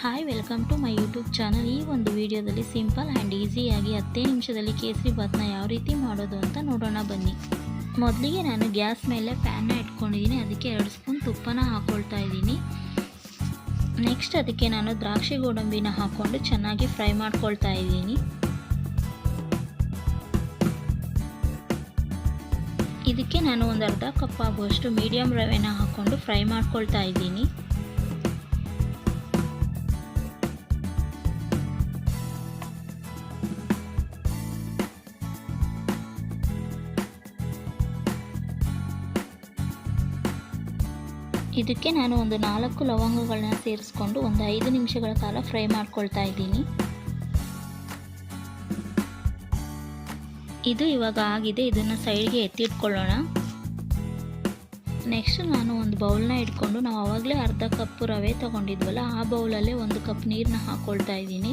Hi welcome to my YouTube channel ಈ ಒಂದು ವಿಡಿಯೋದಲ್ಲಿ ಸಿಂಪಲ್ ಆ್ಯಂಡ್ ಈಸಿಯಾಗಿ ಹತ್ತೇ ನಿಮಿಷದಲ್ಲಿ ಕೇಸರಿ ಭಾತ್ನ ಯಾವ ರೀತಿ ಮಾಡೋದು ಅಂತ ನೋಡೋಣ ಬನ್ನಿ. ಮೊದಲಿಗೆ ನಾನು ಗ್ಯಾಸ್ ಮೇಲೆ ಪ್ಯಾನ್ನ ಇಟ್ಕೊಂಡಿದ್ದೀನಿ. ಅದಕ್ಕೆ ಎರಡು ಸ್ಪೂನ್ ತುಪ್ಪನ ಹಾಕ್ಕೊಳ್ತಾ ಇದ್ದೀನಿ. ನೆಕ್ಸ್ಟ್ ಅದಕ್ಕೆ ನಾನು ದ್ರಾಕ್ಷಿ ಗೋಡಂಬಿನ ಹಾಕ್ಕೊಂಡು ಚೆನ್ನಾಗಿ ಫ್ರೈ ಮಾಡ್ಕೊಳ್ತಾ ಇದ್ದೀನಿ. ಇದಕ್ಕೆ ನಾನು ಒಂದು ಅರ್ಧ ಕಪ್ ಆಗುವಷ್ಟು ಮೀಡಿಯಮ್ ರವೆನ ಹಾಕ್ಕೊಂಡು ಫ್ರೈ ಮಾಡ್ಕೊಳ್ತಾ ಇದ್ದೀನಿ. ಇದಕ್ಕೆ ನಾನು ಒಂದು ನಾಲ್ಕು ಲವಂಗಗಳನ್ನ ಸೇರಿಸ್ಕೊಂಡು ಒಂದು ಐದು ನಿಮಿಷಗಳ ಕಾಲ ಫ್ರೈ ಮಾಡ್ಕೊಳ್ತಾ ಇದ್ದೀನಿ. ಇದು ಇವಾಗ ಆಗಿದೆ, ಇದನ್ನು ಸೈಡ್ಗೆ ಎತ್ತಿಟ್ಕೊಳ್ಳೋಣ. ನೆಕ್ಸ್ಟ್ ನಾನು ಒಂದು ಬೌಲ್ನ ಇಟ್ಕೊಂಡು ನಾವು ಆವಾಗಲೇ ಅರ್ಧ ಕಪ್ ರವೆ ತೊಗೊಂಡಿದ್ವಲ್ಲ, ಆ ಬೌಲಲ್ಲೇ ಒಂದು ಕಪ್ ನೀರನ್ನ ಹಾಕ್ಕೊಳ್ತಾ ಇದ್ದೀನಿ.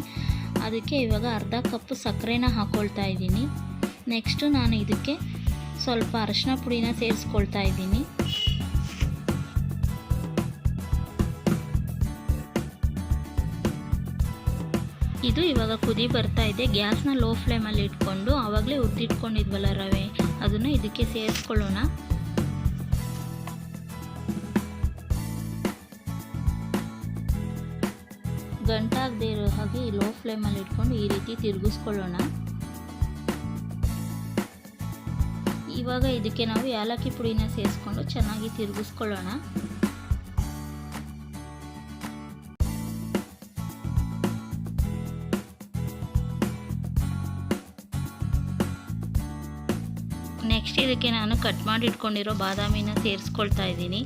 ಅದಕ್ಕೆ ಇವಾಗ ಅರ್ಧ ಕಪ್ ಸಕ್ಕರೆನ ಹಾಕ್ಕೊಳ್ತಾ ಇದ್ದೀನಿ. ನೆಕ್ಸ್ಟು ನಾನು ಇದಕ್ಕೆ ಸ್ವಲ್ಪ ಅರಶಿನ ಪುಡಿನ ಸೇರಿಸ್ಕೊಳ್ತಾ ಇದ್ದೀನಿ. ಇದು ಇವಾಗ ಕುದಿ ಬರ್ತಾ ಇದೆ. ಗ್ಯಾಸ್ನ ಲೋ ಫ್ಲೇಮಲ್ಲಿ ಇಟ್ಕೊಂಡು ಆವಾಗಲೇ ಉದ್ದಿಟ್ಕೊಂಡಿದ್ವಲ್ಲ ರವೆ. ಅದನ್ನು ಇದಕ್ಕೆ ಸೇರಿಸ್ಕೊಳ್ಳೋಣ. ಗಂಟಾಗದೇ ಇರೋ ಹಾಗೆ ಲೋ ಫ್ಲೇಮಲ್ಲಿ ಇಟ್ಕೊಂಡು ಈ ರೀತಿ ತಿರುಗಿಸ್ಕೊಳ್ಳೋಣ. ಇವಾಗ ಇದಕ್ಕೆ ನಾವು ಯಾಲಕ್ಕಿ ಪುಡಿನ ಸೇರಿಸ್ಕೊಂಡು ಚೆನ್ನಾಗಿ ತಿರುಗಿಸ್ಕೊಳ್ಳೋಣ. ನೆಕ್ಸ್ಟ್ ಇದಕ್ಕೆ ನಾನು ಕಟ್ ಮಾಡಿ ಇಟ್ಕೊಂಡಿರೋ ಬಾದಾಮಿನ ಸೇರಿಸ್ಕೊಳ್ತಾ ಇದ್ದೀನಿ.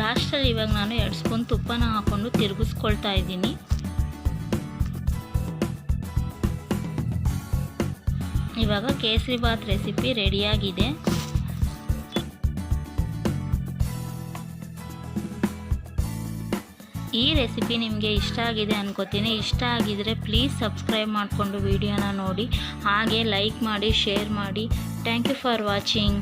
ಲಾಸ್ಟಲ್ಲಿ ಇವಾಗ ನಾನು ಎರಡು ಸ್ಪೂನ್ ತುಪ್ಪನ ಹಾಕ್ಕೊಂಡು ತಿರುಗಿಸ್ಕೊಳ್ತಾ ಇದ್ದೀನಿ. ಇವಾಗ ಕೇಸರಿ ಬಾತ್ ರೆಸಿಪಿ ರೆಡಿಯಾಗಿದೆ ಈ ರೆಸಿಪಿ ನಿಮಗೆ ಇಷ್ಟ ಆಗಿದೆ ಅನ್ಕೋತೀನಿ. ಇಷ್ಟ ಆಗಿದ್ರೆ ಪ್ಲೀಸ್ ಸಬ್ಸ್ಕ್ರೈಬ್ ಮಾಡಿಕೊಂಡು ವಿಡಿಯೋನ ನೋಡಿ. ಹಾಗೆ ಲೈಕ್ ಮಾಡಿ ಶೇರ್ ಮಾಡಿ. Thank you for watching